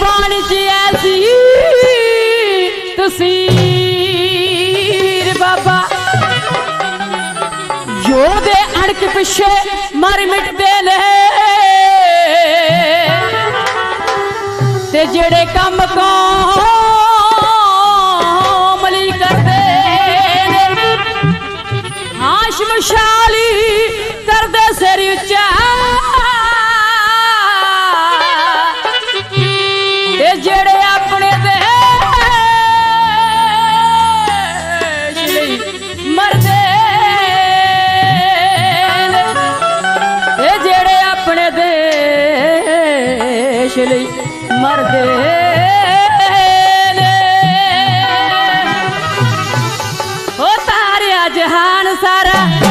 ਬਾਣ ਚ ਐਸੀ ਤਸਵੀਰ ਬਾਬਾ। ਜੋ ਦੇ ਅਣਕ ਪਿੱਛੇ ਮਰ ਮਿਟਦੇ ਨੇ। ਤੇ ਜਿਹੜੇ ਕੰਮ ਕੋਮਲੀ ਕਰਦੇ ਨੇ ਹਾਸ਼ਮ ਸ਼ਾਲੀ ਕਰਦੇ ਸਿਰ ਉੱਚਾ। ಜಹಾನ್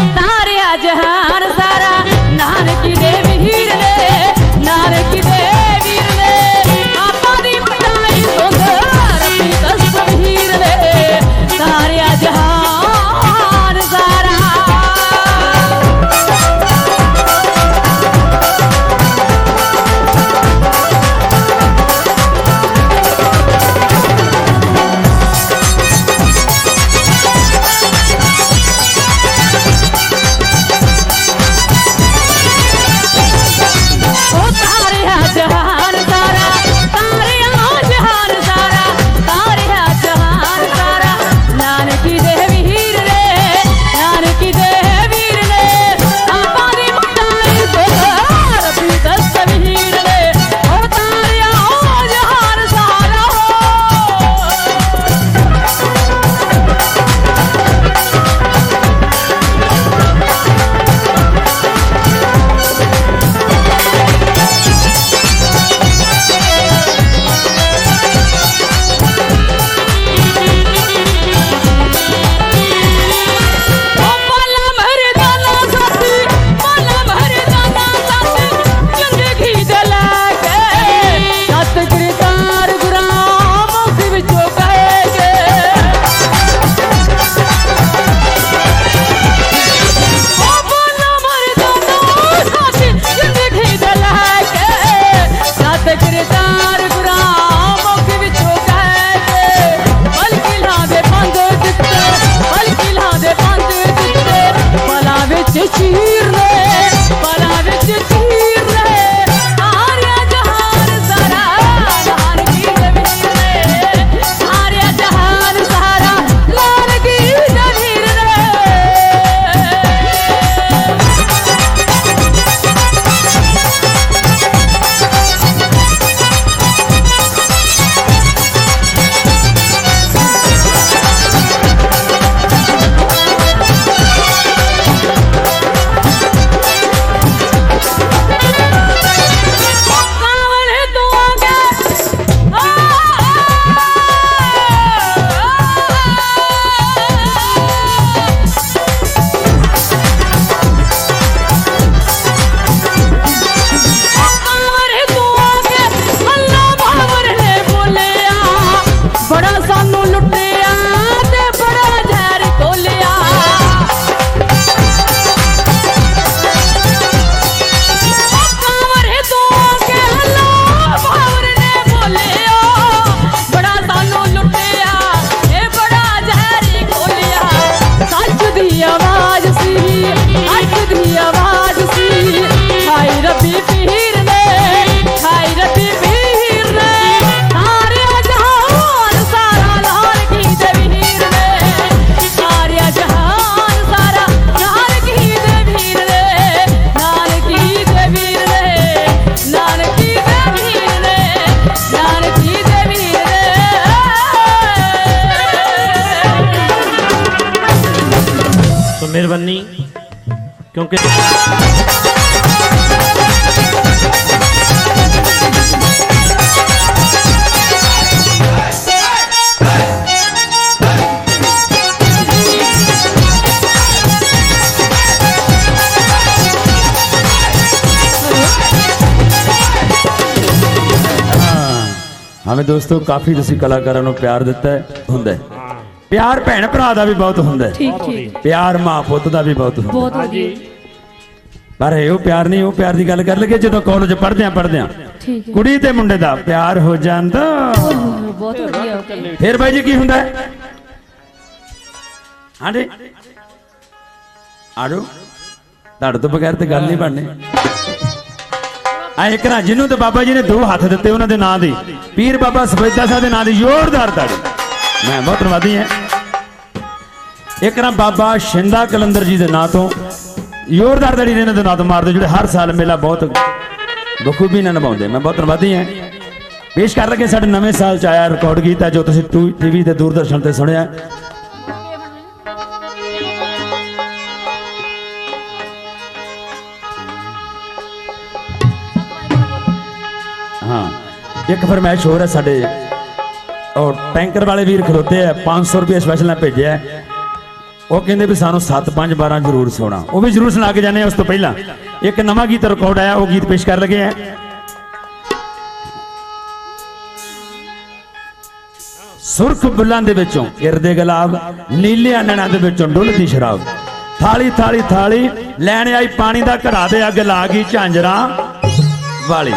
Cheers! बनी क्योंकि हाँ। हमें दोस्तों काफ़ी तुम कलाकारों प्यार दिता है होंगे ਪਿਆਰ ਭੈਣ ਭਰਾ ਦਾ ਵੀ ਬਹੁਤ ਹੁੰਦਾ ਹੈ। ਠੀਕ ਠੀਕ। ਪਿਆਰ ਮਾਂ ਪੁੱਤ ਦਾ ਵੀ ਬਹੁਤ ਹੁੰਦਾ। ਬਹੁਤ ਵਧੀਆ। ਪਰ ਇਹ ਉਹ ਪਿਆਰ ਨਹੀਂ ਉਹ ਪਿਆਰ ਦੀ ਗੱਲ ਕਰ ਲਈਏ ਜਦੋਂ ਕਾਲਜ ਪੜ੍ਹਦੇ ਆ ਪੜ੍ਹਦੇ ਆ ਕੁੜੀ ਤੇ ਮੁੰਡੇ ਦਾ ਪਿਆਰ ਹੋ ਜਾਂਦਾ। ਬਹੁਤ ਵਧੀਆ। ਫਿਰ ਬਾਈ ਜੀ ਕੀ ਹੁੰਦਾ ਹੈ? ਹਾਂਜੀ। ਆਜੋ। ਤੁਹਾਡੇ ਤੋਂ ਬਗੈਰ ਤੇ ਗੱਲ ਨਹੀਂ ਬਣਨੀ। ਆ ਇੱਕ ਨਾ ਜਿਹਨੂੰ ਤੇ ਬਾਬਾ ਜੀ ਨੇ ਦੋ ਹੱਥ ਦਿੱਤੇ ਉਹਨਾਂ ਦੇ ਨਾਂ ਦੇ। ਪੀਰ ਬਾਬਾ ਸਬੈਦਾ ਸਾਹਿਬ ਦੇ ਨਾਂ ਦੀ ਜ਼ੋਰਦਾਰ ਤਾੜੀ। ਮੈਂ ਬਹੁਤ ਧੰਨਵਾਦੀ ਹਾਂ। ਇੱਕ ਨਾ ਬਾਬਾ ਸ਼ਿੰਦਾ ਕਲੰਦਰ ਜੀ ਦੇ ਨਾਂ ਤੋਂ ਜ਼ੋਰਦਾਰ ਤਾੜੀ ਇਹਨਾਂ ਦੇ ਨਾਂ ਤੋਂ ਮਾਰਦੇ ਜਿਹੜੇ ਹਰ ਸਾਲ ਮੇਲਾ ਬਹੁਤ ਬਖੂਬੀ ਨਾਲ ਨਿਭਾਉਂਦੇ ਮੈਂ ਬਹੁਤ ਧੰਨਵਾਦੀ ਹਾਂ। ਪੇਸ਼ ਕਰ ਲਗੇ ਸਾਡੇ ਨਵੇਂ ਸਾਲ ਚ ਆਇਆ ਰਿਕਾਰਡ ਕੀਤਾ ਜੋ ਤੁਸੀਂ ਟੀਵੀ ਤੇ ਦੂਰਦਰਸ਼ਨ ਤੇ ਸੁਣਿਆ। ਹਾਂ, ਇੱਕ ਫਰਮਾਇਸ਼ ਹੋਰ ਹੈ ਸਾਡੇ। ਔਰ ਟੈਂਕਰ ਵਾਲੇ ਵੀਰ ਖਲੋਤੇ ਆ 500 ਰੁਪਏ ਸਪੈਸ਼ਲ ਨਾਲ ਭੇਜਿਆ। ਉਹ ਕਹਿੰਦੇ ਵੀ ਸਾਨੂੰ 7 5 12 ਜ਼ਰੂਰ ਸੁਣਾ ਉਹ ਵੀ ਜ਼ਰੂਰ ਸੁਣਾ ਕੇ ਜਾਣੇ ਉਸ ਤੋਂ ਪਹਿਲਾਂ। ਇੱਕ ਨਵਾਂ ਗੀਤ ਰਿਕਾਰਡ ਆਇਆ, ਉਹ ਗੀਤ ਪੇਸ਼ ਕਰ ਲਗੇ ਆ। ਸੁਰਖ ਬੁੱਲਾਂ ਦੇ ਵਿੱਚੋਂ ਇਰਦੇ ਗੁਲਾਬ, ਨੀਲੇ ਆਨਣਾ ਦੇ ਵਿੱਚੋਂ ਡੁੱਲਦੀ ਸ਼ਰਾਬ। ਥਾਲੀ ਥਾਲੀ ਥਾਲੀ, ਲੈਣ ਆਈ ਪਾਣੀ ਦਾ ਘੜਾ ਦੇ ਅੱਗ ਲਾ ਗਈ ਝਾਂਜਰਾਂ ਵਾਲੀ।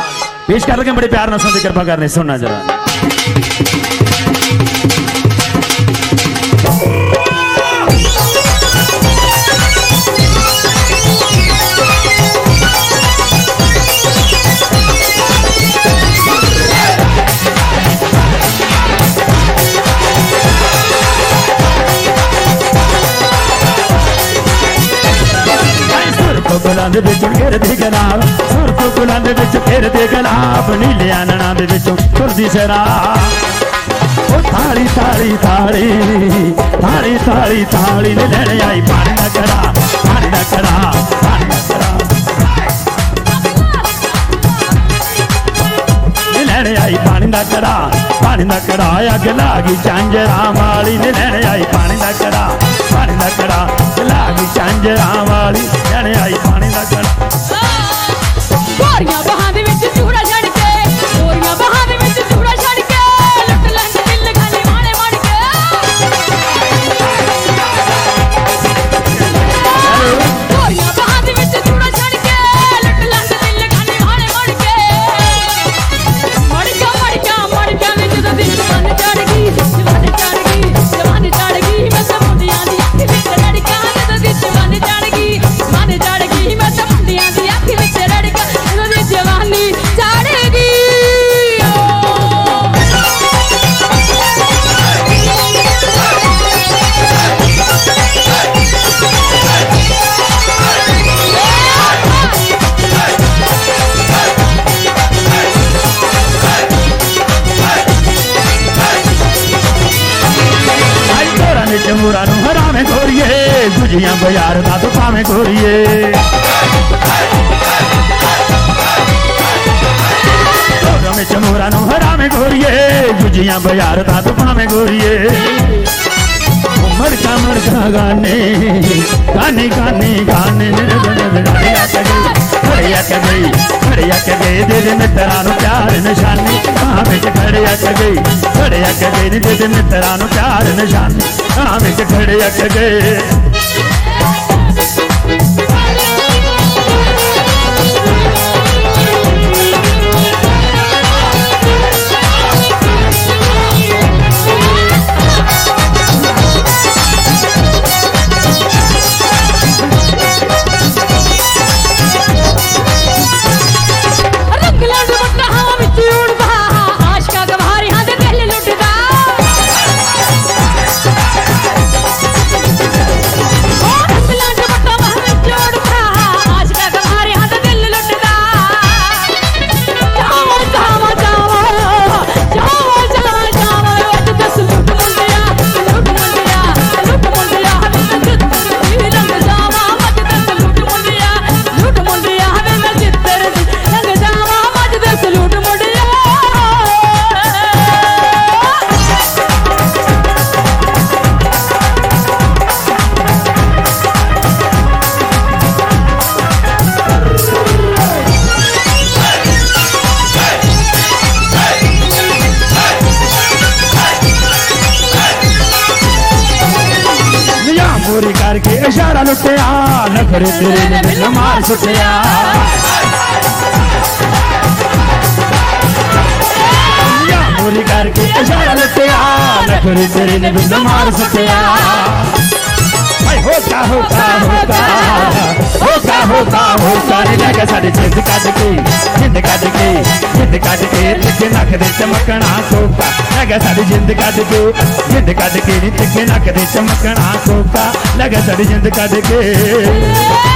ਪੇਸ਼ ਕਰ ਲਗੇ ਬੜੇ ਪਿਆਰ ਨਾਲ ਸੁਣਦੇ ਕਿਰਪਾ ਕਰਨੇ, ਸੁਣਨਾ ਜਰਾ। ਸੁਰਖ ਦੇ ਵਿੱਚੋਂ ਘਿਰਦੇ ਗੁਲਾਬ। ਸੁਰਖ ਬੁੱਲਾਂ ਦੇ ਵਿੱਚ ਘਿਰਦੇ ਗੁਲਾਬ। ਨੀਲੇ ਆਨਣਾ ਦੇ ਵਿੱਚੋਂ ਤੁਰਦੀ ਸ਼ਰਾਬ। ਉਹ ਥਾਲੀ ਥਾਲੀ ਥਾਲੀ ਥਾਲੀ ਥਾਲੀ ਥਾਲੀ ਨੇ ਲੈਣ ਆਈ। ਪਾਣੀ ਦਾ ਕਰਾ ਪਾਣੀ ਦਾ ਕੜਾ ਪਾਣੀ ਦਾ ਕੜਾ ਲੈਣ ਆਈ ਪਾਣੀ ਦਾ ਕਰਾ ਪਾਣੀ ਦਾ ਕੜਾ ਅੱਗ ਲਾਗੀ ਚਾਂਜਰਾਂ ਵਾਲੀ ਨੇ ਲੈਣ ਆਈ। ਪਾਣੀ ਦਾ ਕਰਾ। ਪਾਣੀ ਦਾ ਕੜਾ ਲਾਗੀ ਚਾਂਜਰਾਂ ਵਾਲੀ ਲੈਣ ਆਈ ਪਾਣੀ ਦਾ ਕੜਾ ਗੋਰੀਆਂ ਬਾਹਾਂ ਦੇ ਗੋਰੀਏ ਗੁਜੀਆਂ ਬਾਜ਼ਾਰ ਦਾ ਤੂੰ ਭਾਵੇਂ ਗੋਰੀਏ ਤੋਰਾਂ ਨੇ ਚਮੂਰਾ ਨੂੰ ਹਰਾਵੇਂ ਗੋਰੀਏ ਗੁਜੀਆਂ ਬਾਜ਼ਾਰ ਦਾ ਤੂੰ ਭਾਵੇਂ ਗੋਰੀਏ ਮੜਕਾ ਮੜਕਾ ਗਾਨੇ ਗਾਨੇ ਗਾਨੇ ਗਾਨੇ ਖੜਿਆ ਕੇ ਗਈ ਖੜਿਆ ਕੇ ਗਈ ਖੜਿਆ ਕੇ ਗਈ ਦੇ ਦੇ ਮਿੱਤਰਾਂ ਨੂੰ ਪਿਆਰ ਨਿਸ਼ਾਨੀ ਕਾਂ ਵਿੱਚ ਖੜਿਆ ਕੇ ਗਈ ਖੜਿਆ ਕੇ ਗਈ ਦੇ ਦੇ ਮਿੱਤਰਾਂ ਨੂੰ ਪਿਆਰ ਨਿਸ਼ਾਨੀ छुटिया मुरी करके इशारा लुटिया नखरी तेरी ने बिंद मार जिंद कट के, जिंद कट के, जिंद कट के तिखे नख दे चमकना सोका लगे साडी जिंद कट के, जिंद कट के तिखे नख दे चमकना सोका लगे साडी जिंद कट के।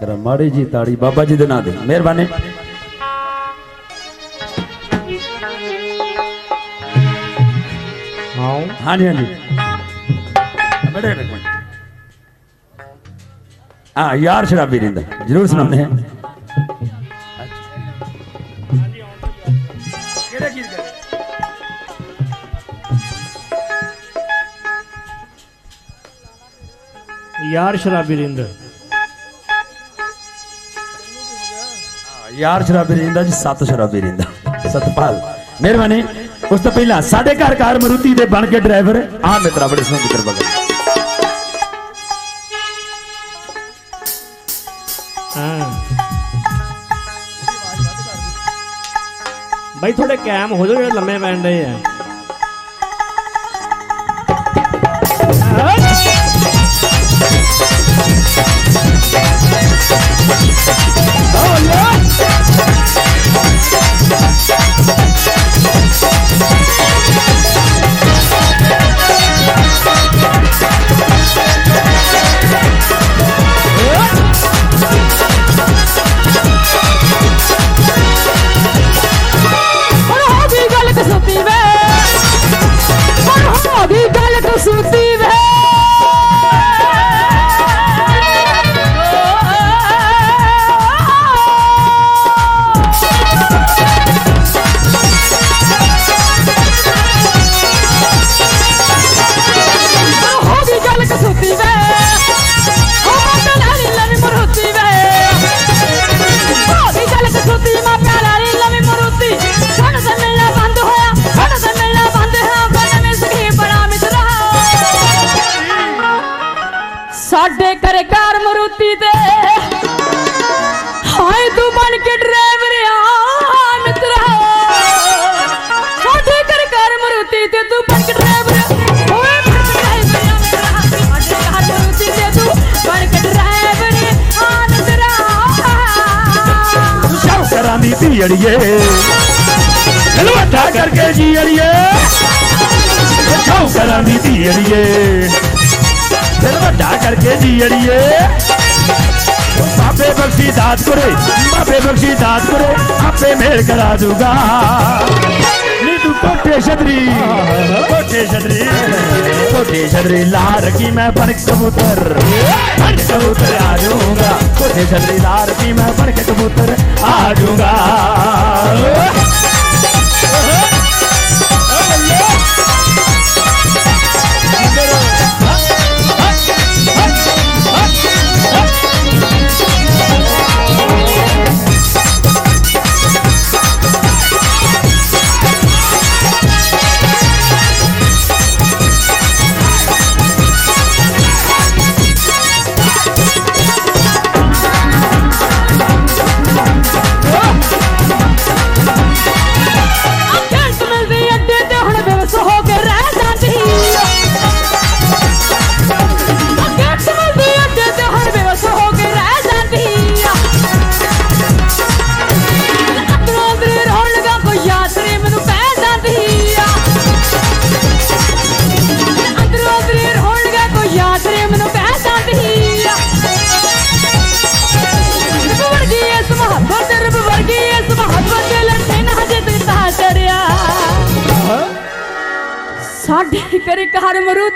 कर। माड़ी जी ताड़ी बाबा जी देना दे। मेहरबानी। हाँ जी हाँ जी। हाँ यार शराबी रिंद ज़रूर सुनाने हैं। यार शराबी रिंद ਯਾਰ ਸ਼ਰਾਬੀ ਰਹਿੰਦਾ ਜੀ, ਸੱਤ ਸ਼ਰਾਬੀ ਰਹਿੰਦਾ। ਸਤਪਾਲ, ਮਿਹਰਬਾਨੀ। ਉਸ ਤੋਂ ਪਹਿਲਾਂ ਸਾਡੇ ਘਰ ਕਾਰ ਮਰੂਤੀ ਦੇ ਬਣ ਕੇ ਡਰਾਈਵਰ ਆ ਮਿੱਤਰਾ ਬੜੇ ਸੋਹਣੇ ਜ਼ਿਕਰ ਬਗਲ ਹਾਂ। ਬਾਈ ਥੋੜੇ ਕੈਮ ਹੋ ਜਾਓ ਜਿਹੜੇ ਲੰਮੇ ਪੈਣ ਡਏ ਆ। जी अड़िए करके जी अड़िए। करा दी अड़िए। फिर करके जी अड़िए। बापे बख्शी दाद करे बख्शी दाद आपे मेल करा दूगा। कोठे छतरी कोठे छतरी कोठे छतरी लार की मैं बन कबूतर। बन कबूतर आ जाऊँगा। कोठे छतरी लार की मैं बन कबूतर आ जाऊँगा।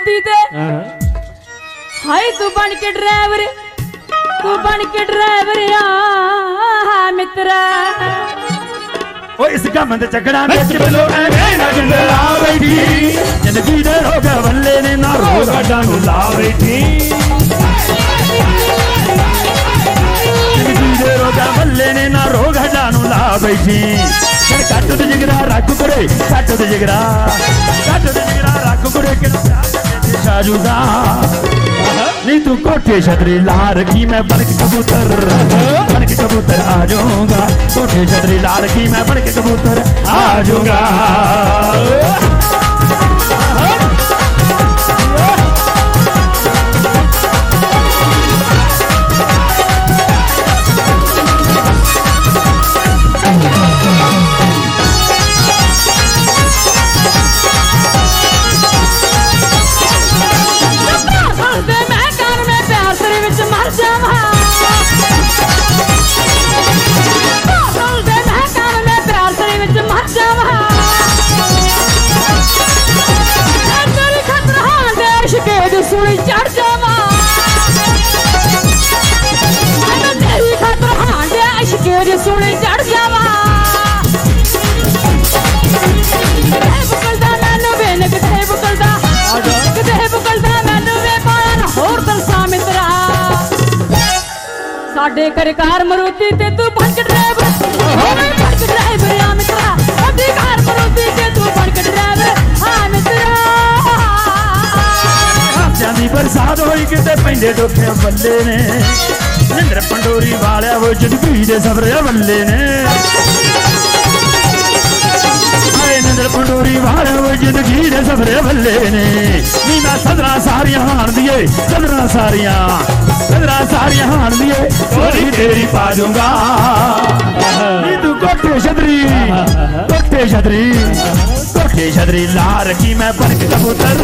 ਘਰ ਮਰੂਤੀ ਤੇ ਹਾਂ ਹਾਏ ਤੂੰ ਬਣ ਕੇ ਡਰਾਈਵਰ ਤੂੰ ਬਣ ਕੇ ਡਰਾਈਵਰ ਆ ਮਿੱਤਰਾ ਓ ਇਸ ਕੰਮ ਤੇ ਚੱਕਣਾ ਵਿੱਚ ਬਲੋ ਐਵੇਂ ਨਾ ਜੰਗਲਾ ਬੈਠੀ ਜ਼ਿੰਦਗੀ ਦੇ ਰੋਗ ਵੱਲੇ ਨੇ ਨਾ ਰੋਗ ਡੰਗ ਲਾ ਬੈਠੀ ਜ਼ਿੰਦਗੀ ਦੇ ਰੋਗ ਵੱਲੇ ਨੇ ਨਾ ਰੋਗ ਨੂੰ ਲਾ ਬੈਠੀ ਫਿਰ ਕੱਟ ਤੇ ਜਿਗਰਾ ਰੱਖ ਕੁੜੇ ਕੱਟ ਤੇ ਜਿਗਰਾ ਕੱਟ ਤੇ ਜਿਗਰਾ ਰੱਖ ਕੁੜੇ ਕਿ शारुदा नीतू कोठे छतरी ला की मैं बन के कबूतर। बन के कबूतर आ जाऊँगा। कोठे छतरी लार की मैं बन के कबूतर आ जाऊँगा। ਸਾਡੇ ਘਰ ਕਾਰ ਮਰੂਤੀ ਤੇ ਤੂੰ ਬਣ ਕੇ ਡਰਾਈਵਰ ਹੋਵੇ ਬਣ ਕੇ ਡਰਾਈਵਰ ਆ ਮਿੱਤਰਾ। ਸਾਡੇ ਘਰ ਮਰੂਤੀ ਤੇ ਤੂੰ ਬਣ ਕੇ ਡਰਾਈਵਰ ਆ ਮਿੱਤਰਾ। ਹਾਸਿਆਂ ਦੀ ਬਰਸਾਤ ਹੋਈ ਕਿਤੇ ਪੈਂਦੇ ਡੋਖੇ ਬੱਲੇ ਨੇ। ਨਿੰਦਰ ਪੰਡੋਰੀ ਵਾਲਿਆ ਉਹ ਜ਼ਿੰਦਗੀ ਦੇ ਸਬਰੇ ਬੱਲੇ ਨੇ। ਆਏ ਨਿੰਦਰ ਪੰਡੋਰੀ ਵਾਲਿਆ ਉਹ ਜ਼ਿੰਦਗੀ ਦੇ ਸਬਰੇ ਬੱਲੇ ਨੇ। ਨੀ ਮੈਂ ਸਦਰਾਂ ਸਾਰੀਆਂ ਹਾਣ ਦੀਏ ਸਦਰਾਂ ਸਾਰੀਆਂ। सदरा सारियाँ हार लिए सोरी तेरी पा दूँगा कोठे छतरी कोठे छतरी कोठे छतरी ला रखी मैं पर कबूतर।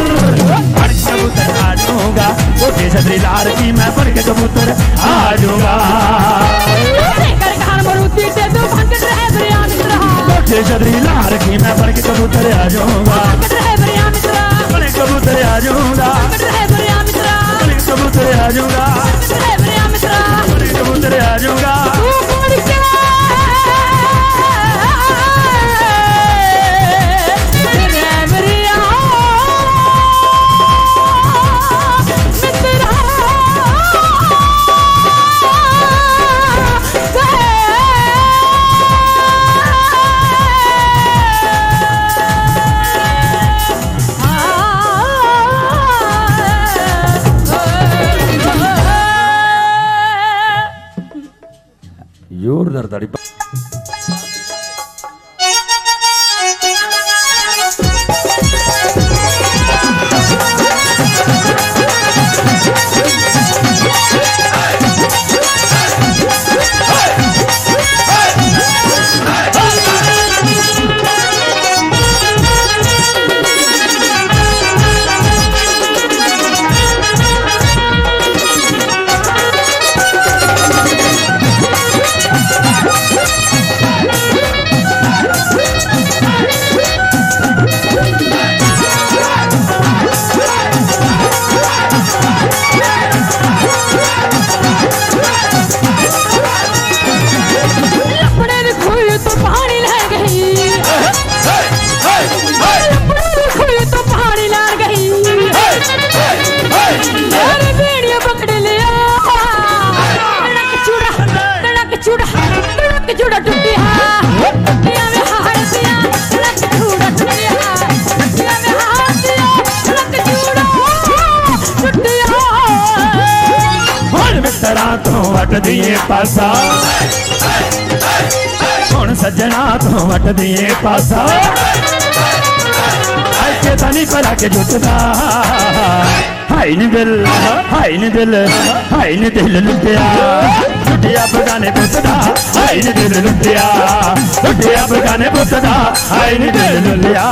पर कबूतर आ जाऊँगा कोठे छतरी ला रखी मैं पर कबूतर आ जाऊँगा कोठे छतरी ला रखी मैं पर कबूतर आ जाऊँगा कबूतर आ जाऊँगा ਕਬੂਤਰ ਆ ਜਾਊਂਗਾ। ਡਰਾਈਵਰ ਆ ਕੇ ਕਬੂਤਰ ਆ ਜਾਊਂਗਾ। ਸੱਜਣਾ ਤੋਂ ਵਟਦੀਏ ਪਾਸਾ ਹੁਣ ਸੱਜਣਾ ਤੋਂ ਵਟਦੀਏ ਪਾਸਾ ਅੱਖੇ ਤਾਂ ਨਹੀਂ ਕਰਾ ਕੇ ਜੁੱਟਦਾ ਹਾਈ ਨੀ ਦਿਲ ਹਾਈ ਨੀ ਦਿਲ ਹਾਈ ਨੀ ਦਿਲ ਲੁੱਟਿਆ ਲੁੱਟਿਆ ਬਗਾਨੇ ਪੁੱਤਦਾ ਹਾਈ ਨੀ ਦਿਲ ਲੁੱਟਿਆ ਲੁੱਟਿਆ ਬਗਾਨੇ ਪੁੱਤਦਾ ਹਾਈ ਨੀ ਦਿਲ ਲੁੱਟਿਆ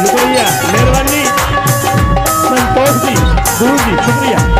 ਲੁਕੋਈਆ ਮਿਹਰਬਾਨੀ 不用谢真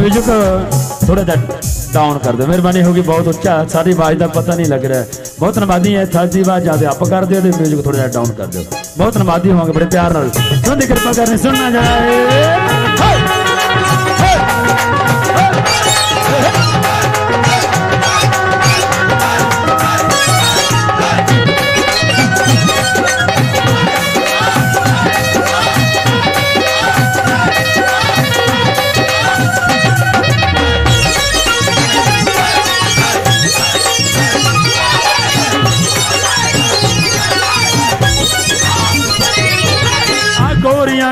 ਮਿਊਜ਼ਿਕ ਥੋੜਾ ਜਿਹਾ ਡਾਊਨ ਕਰ ਦਿਓ। ਮਿਹਰਬਾਨੀ ਹੋਗੀ ਬਹੁਤ ਉੱਚਾ। ਸਾਡੀ ਆਵਾਜ਼ ਦਾ ਪਤਾ ਨਹੀਂ ਲੱਗ ਰਿਹਾ। ਬਹੁਤ ਧੰਨਵਾਦੀ ਹੈ ਸਾਡੀ ਆਵਾਜ਼ ਜ਼ਿਆਦਾ ਅਪ ਕਰ ਦਿਓ ਤੇ ਮਿਊਜ਼ਿਕ ਥੋੜਾ ਜਿਹਾ ਡਾਊਨ ਕਰ ਦਿਓ। ਬਹੁਤ ਧੰਨਵਾਦੀ ਹੋਵਾਂਗੇ, ਬੜੇ ਪਿਆਰ ਨਾਲ। ਸੁਣ ਦੀ ਕਿਰਪਾ ਕਰਨੀ ਸੁਣਨਾ ਜਾਏ।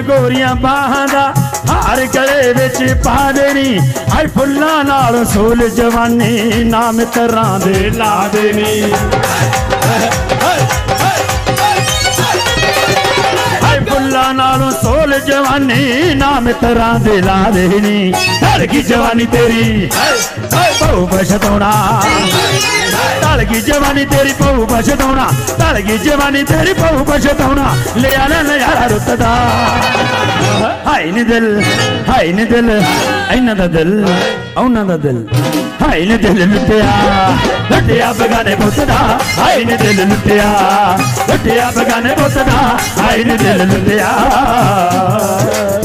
ਗੋਰੀਆਂ ਬਾਹਾਂ ਦਾ ਹਾਰ ਗਲੇ ਵਿੱਚ ਪਾ ਦੇਣੀ। ਆਈ ਫੁੱਲਾਂ ਨਾਲ ਸੋਲ ਜਵਾਨੀ ਨਾ ਮਿੱਤਰਾਂ ਦੇ ਲਾ ਦੇਣੀ। ਹਾਏ ਫੁੱਲਾਂ ਨਾਲ ਸੋਲ ਜਵਾਨੀ ਨਾ ਮਿੱਤਰਾਂ ਦੇ ਲਾ ਦੇਣੀ ਢਲ ਗਈ ਜਵਾਨੀ ਤੇਰੀ। ਬਹੁ ਬਸ਼ਤੋਣਾ ਢਲ ਗਈ ਜਵਾਨੀ ਤੇਰੀ ਬਹੁ ਬਸ਼ਤੋਣਾ ਢਲ ਗਈ ਜਵਾਨੀ ਤੇਰੀ ਬਹੁ ਬਸ਼ਤੋਣਾ ਲਿਆ ਨਾ ਨਜ਼ਾਰਾ ਰੁੱਤ ਦਾ ਨੀ ਦਿਲ ਹਾਈ ਨੀ ਦਿਲ। ਇਹਨਾਂ ਦਾ ਦਿਲ, ਉਹਨਾਂ ਦਾ ਦਿਲ। ਹਾਈ ਨੀ ਦਿਲ ਲੁੱਟਿਆ। ਲੁੱਟਿਆ ਬਗਾਨੇ ਪੁੱਤ ਦਾ ਹਾਏ ਨੀ ਦਿਲ ਲੁੱਟਿਆ। ਲੁੱਟਿਆ ਬਗਾਨੇ ਪੁੱਤ ਦਾ ਹਾਏ ਨੀ ਦਿਲ ਲੁੱਟਿਆ। 아.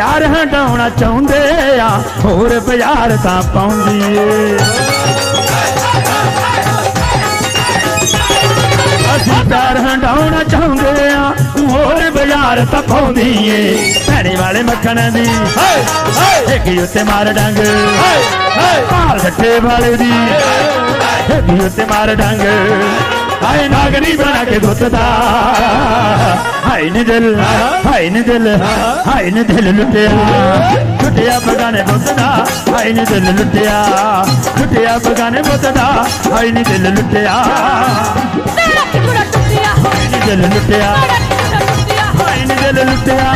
ਪਿਆਰ ਹਟਾਉਣਾ ਚਾਹੁੰਦੇ ਆ, ਹੋਰ ਬਾਜ਼ਾਰ ਤਾਂ ਪਾਉਂਦੀ ਏ। ਅਸੀਂ ਪਿਆਰ ਹਟਾਉਣਾ ਚਾਹੁੰਦੇ ਆ, ਹੋਰ ਬਾਜ਼ਾਰ ਤਾਂ ਪਾਉਂਦੀ ਏ। ਭੈਣੇ ਵਾਲੇ ਮੱਖਣ ਦੀ ਹਾਏ ਇੱਕ ਉੱਤੇ ਮਾਰ ਡੰਗ। ਹਾਏ ਹਾਏ ਮਾਰ ਵਾਲੇ ਦੀ, ਇੱਕ ਉੱਤੇ ਮਾਰ ਡੰਗ। ਹਾਏ ਨਾਗਰੀ ਬਣਾ ਕੇ ਦੁੱਤ ਦਾ ਹਾਏ ਨੀ ਦਿਲ ਹਾਏ ਨੀ ਦਿਲ ਹਾਏ ਨੀ ਦਿਲ ਲੁੱਟਿਆ। ਲੁੱਟਿਆ ਬਗਾਨੇ ਦੁੱਤ ਦਾ ਹਾਏ ਨੀ ਦਿਲ ਲੁੱਟਿਆ। ਲੁੱਟਿਆ ਬਗਾਨੇ ਦੁੱਤ ਦਾ ਹਾਏ ਨੀ ਦਿਲ ਲੁੱਟਿਆ। ਤੇਰਾ ਕਿਚੂੜਾ ਟੁੱਟਿਆ? ਹਾਏ ਨੀ ਦਿਲ ਲੁੱਟਿਆ। ਹਾਏ ਨੀ ਦਿਲ ਲੁੱਟਿਆ।